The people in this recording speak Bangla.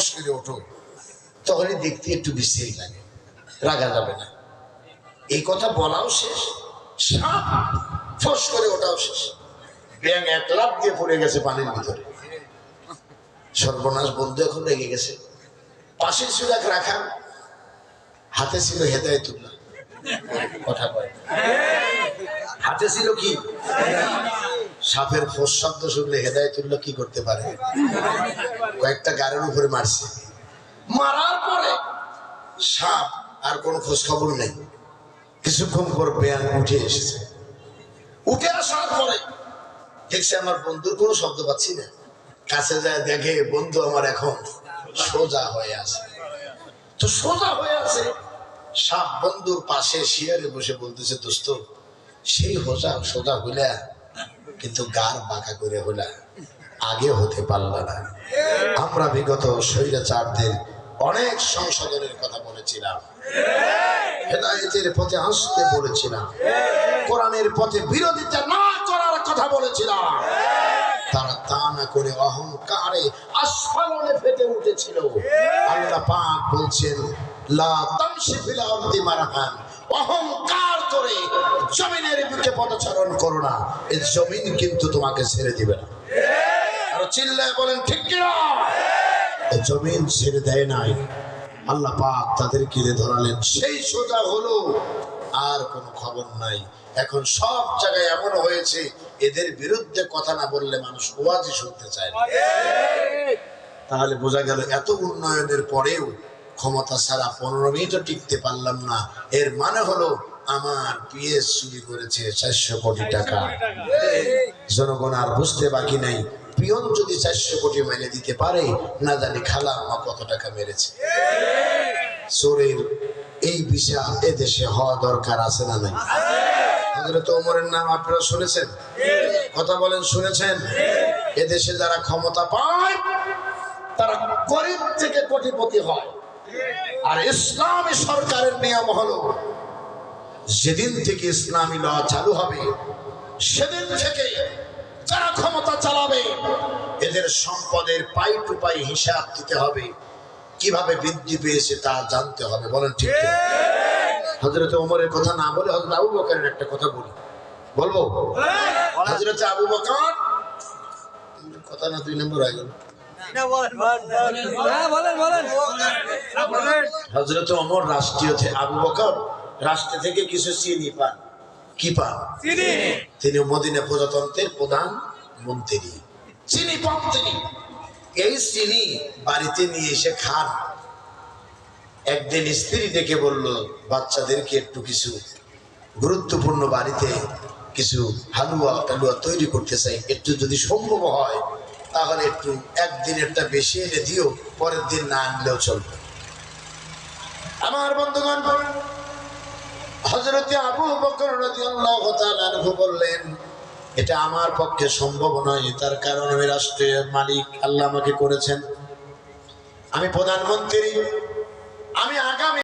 ফস করে ওঠো। তখনই দেখতে একটু বিশ্রী লাগে। রাগা যাবে না। এই কথা বলাও শেষ। সাপ ফস করে ওঠাও শেষ। ব্যাং এক লাভ দিয়ে পড়ে গেছে পানির ভিতরে। সর্বনাশ বন্ধু এখন রেগে গেছে। পাশে ছিল এক রাখা। হাতে ছিল হেদায়তুল্লাহ। কথা কয়। হাতে ছিল কি? সাপের ফোস শব্দ শুনলে হেদায় হেদায়তুল্লাহ কি করতে পারে? কয়েকটা গাড়ির উপরে মারছে। মারার পরে সাপ আর কোনো খোঁজ খবর নেই। কিছুক্ষণ পর বেয়ান উঠে এসেছে। উঠে আসার পরে দেখছে আমার বন্ধুর কোনো শব্দ পাচ্ছি না। কাছে যায় দেখে বন্ধু আমার এখন সোজা হয়ে আছে। তো সোজা হয়ে আছে। সাপ বন্ধুর পাশে শিয়ারে বসে বলতেছে, দোস্ত, সেই হোজা সোজা হইলা কিন্তু গার বাঁকা করে হইলা আগে হতে পারলা না। আমরা বিগত স্বৈরাচারদের অনেক সংশোধনের কথা বলেছিলাম। হেদায়েতের পথে আসতে বলেছিলাম। কোরআনের পথে বিরোধিতা না করার কথা বলেছিলাম। তারা তা না করে অহংকারে আস্ফালনে ফেটে উঠেছিল। আল্লাহ পাক বলছেন, লা তামশি ফিল আরদি মারহান। অহংকার করে জমিনের বিরুদ্ধে পদচারণ করো না। এই জমিন কিন্তু তোমাকে ছেড়ে দিবে না। আর চিল্লায় বলেন, ঠিক কি না এই জমিন ছেড়ে দেয় নাই। আল্লাহ পাক তাদের কিনে ধরালেন। সেই সোজা হলো, আর কোনো খবর নাই। এখন সব জায়গায় এমন হয়েছে, এদের বিরুদ্ধে কথা না বললে মানুষ ওয়াজই শুনতে চায় না। তাহলে বোঝা গেল, এত উন্নয়নের পরেও ক্ষমতা ছাড়া পনেরো মিনিটও টিকতে পারলাম না। এর মানে হলো আমার পিএস চুরি করেছে চারশো কোটি টাকা। জনগণ আর বুঝতে বাকি নাই পিয়ন যদি চারশো কোটি মেনে দিতে পারে না জানি খালা আমা কত টাকা মেরেছে। চোরের এই বিচার এদেশে হওয়া দরকার আছে না নাই? হযরত ওমরের নাম আপনারা শুনেছেন? কথা বলেন শুনেছেন? এদেশে যারা ক্ষমতা পায় তারা গরিব থেকে কোটিপতি হয়। আর ইসলামী সরকারের নিয়ম হলো যেদিন থেকে ইসলামী ল চালু হবে সেদিন থেকে যারা ক্ষমতা চালাবে এদের সম্পদের পাই টু পাই হিসাব দিতে হবে। কীভাবে বৃদ্ধি পেয়েছে তা জানতে হবে বলেন ঠিক হজরত ওমরের কথা না বলে হজরত আবু বকরের একটা কথা বলি। বলব? হজরত আবু বকর কথা না দুই নম্বর হয়ে গেল হ্যাঁ বলেন বলেন। হজরত ওমর রাষ্ট্রীয় আবু বকর রাষ্ট্র থেকে কিছু চিনি পান। কি পান? তিনি মদিনা প্রজাতন্ত্রের প্রধান মন্ত্রী। চিনি পান তিনি। এই চিনি বাড়িতে নিয়ে এসে খান। একদিন স্ত্রী ডেকে বলল বাচ্চাদেরকে একটু কিছু গুরুত্বপূর্ণ বাড়িতে কিছু হালুয়া টালুয়া তৈরি করতে চাই। একটু যদি সম্ভব হয় তাহলে একটু একদিনেরটা বেশি এনে দিও পরের দিন না আনলেও চলবে। আমার বন্ধুগণ হজরতে আবু বকর রাদিয়াল্লাহু বললেন, এটা আমার পক্ষে সম্ভব নয়, তার কারণ আমি রাষ্ট্রের মালিক, আল্লাহ আমাকে করেছেন। আমি প্রধানমন্ত্রী, আমি আগামী